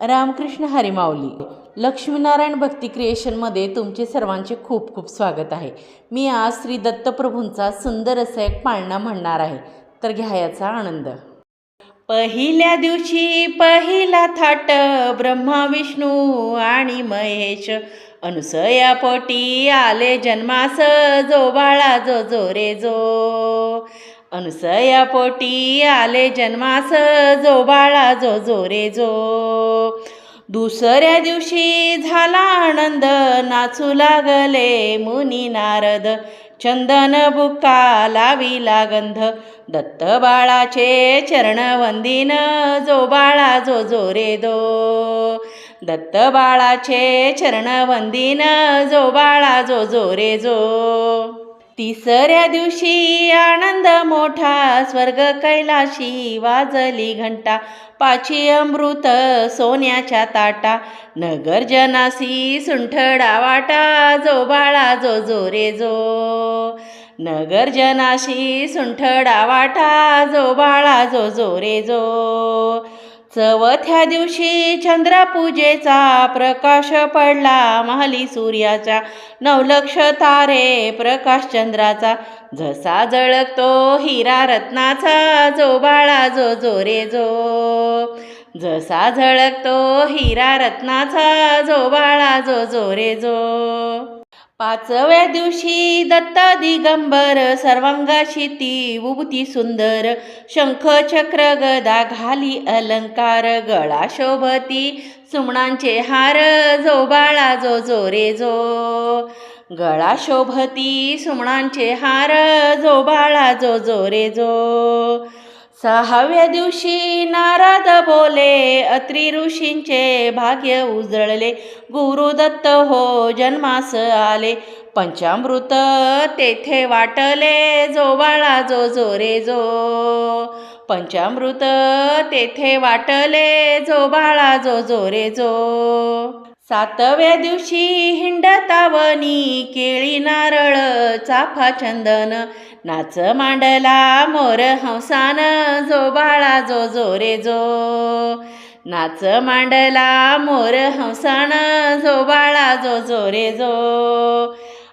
रामकृष्ण हरिमाऊली. लक्ष्मीनारायण भक्ती क्रिएशनमध्ये तुमचे सर्वांचे खूप खूप स्वागत आहे. मी आज श्री दत्तप्रभूंचा सुंदर असा एक पाळणा म्हणणार आहे. तर घ्या याचा आनंद. पहिल्या दिवशी पहिला थाट ब्रह्मा विष्णू आणि महेश. अनुसया पोटी आले जन्मास जो बाळा जो जो रे जो. अनुसया पोटी आले जन्मास जो बाळा जो जो रे जो दुसऱ्या दिवशी झाला आनंद नाचू लागले मुनी नारद. चंदन बुक्का लाविला गंध दत्त बाळाचे चरण वंदिन जो बाळा जो जो रे दो. दत्त बाळाचे चरण वंदिन जो बाळा जो जो रे जो. तिसऱ्या दिवशी आनंद मोठा स्वर्ग कैलाशी वाजली घंटा पाची अमृत सोन्याच्या ताटा नगर जनासी सुंठडा वाटा जो बाळा जो जो रे जो नगर जनाशी सुंठडा वाटा जो बाळा जो जो रे जो चवथ्या दिवशी चंद्रपूजेचा प्रकाश पडला. महाली सूर्याचा नवलक्ष तारे प्रकाश चंद्राचा जसा जळकतो हिरा रत्नाचा जो बाळा जो जो रे जो. जसा झळकतो हिरा रत्नाचा जो बाळा जो जो रे जो. पाचव्या दिवशी दत्त दिगंबर सर्वांगाशी ती उभती सुंदर शंख चक्र गदा घाली अलंकार गळा शोभती सुमणांचे हार जो बाळा जो जो रे जो. गळा शोभती सुमणांचे हार जो बाळा जो जो रे जो. सहाव्या दिवशी नारद बोले अत्रि ऋषींचे भाग्य उजळले. गुरुदत्त हो जन्मास आले. पंचामृत तेथे वाटले जो बाळा जो जो रे जो. पंचामृत तेथे वाटले जो बाळा जो जो रे जो. सातव्या दिवशी हिंड तावनी केळी नारळ चाफा चंदन नाच मांडला मोर हंसान जो बाळा जो जो रे जो. नाच मांडला मोर हंसान जो बाळा जो जो रे जो.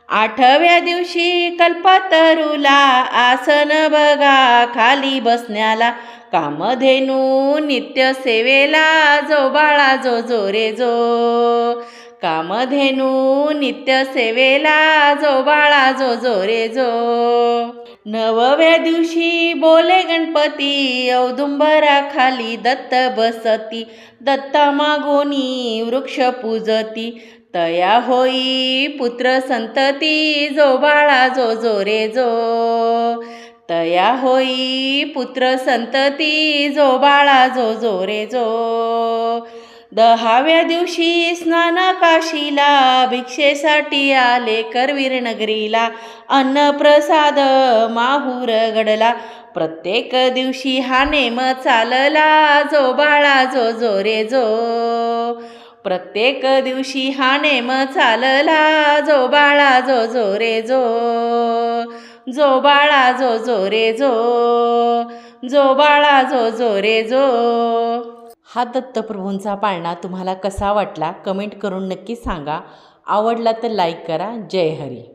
आठव्या दिवशी कल्पतरुला आसन बघा खाली बसण्याला कामधेनू नित्य सेवेला जो बाळा जो जो रे जो. कामधेनू नित्य सेवेला जो बाळा जो जो रे जो. नवव्या दिवशी बोले गणपती औदुंबरा खाली दत्त बसती. दत्ता मागोनी वृक्ष पूजती. तया होई पुत्र संतती जो बाळा जो जो रे जो. तया होई पुत्र संतती जो बाळा जो जो रे जो. दहाव्या दिवशी स्नान काशीला भिक्षेसाठी आले करवीर नगरीला. अन्नप्रसाद माहूर घडला. प्रत्येक दिवशी हा नेम चालला जो बाळा जो जो रे जो. प्रत्येक दिवशी हा नेम चालला जो बाळा जो जो रे जो. जो बाळा जो जो रे जो. जो बाळा जो जो रे जो. हा दत्तप्रभूंचा पाळणा तुम्हाला कसा वाटला? कमेंट करून नक्की सांगा. आवडला तर लाईक करा. जय हरी.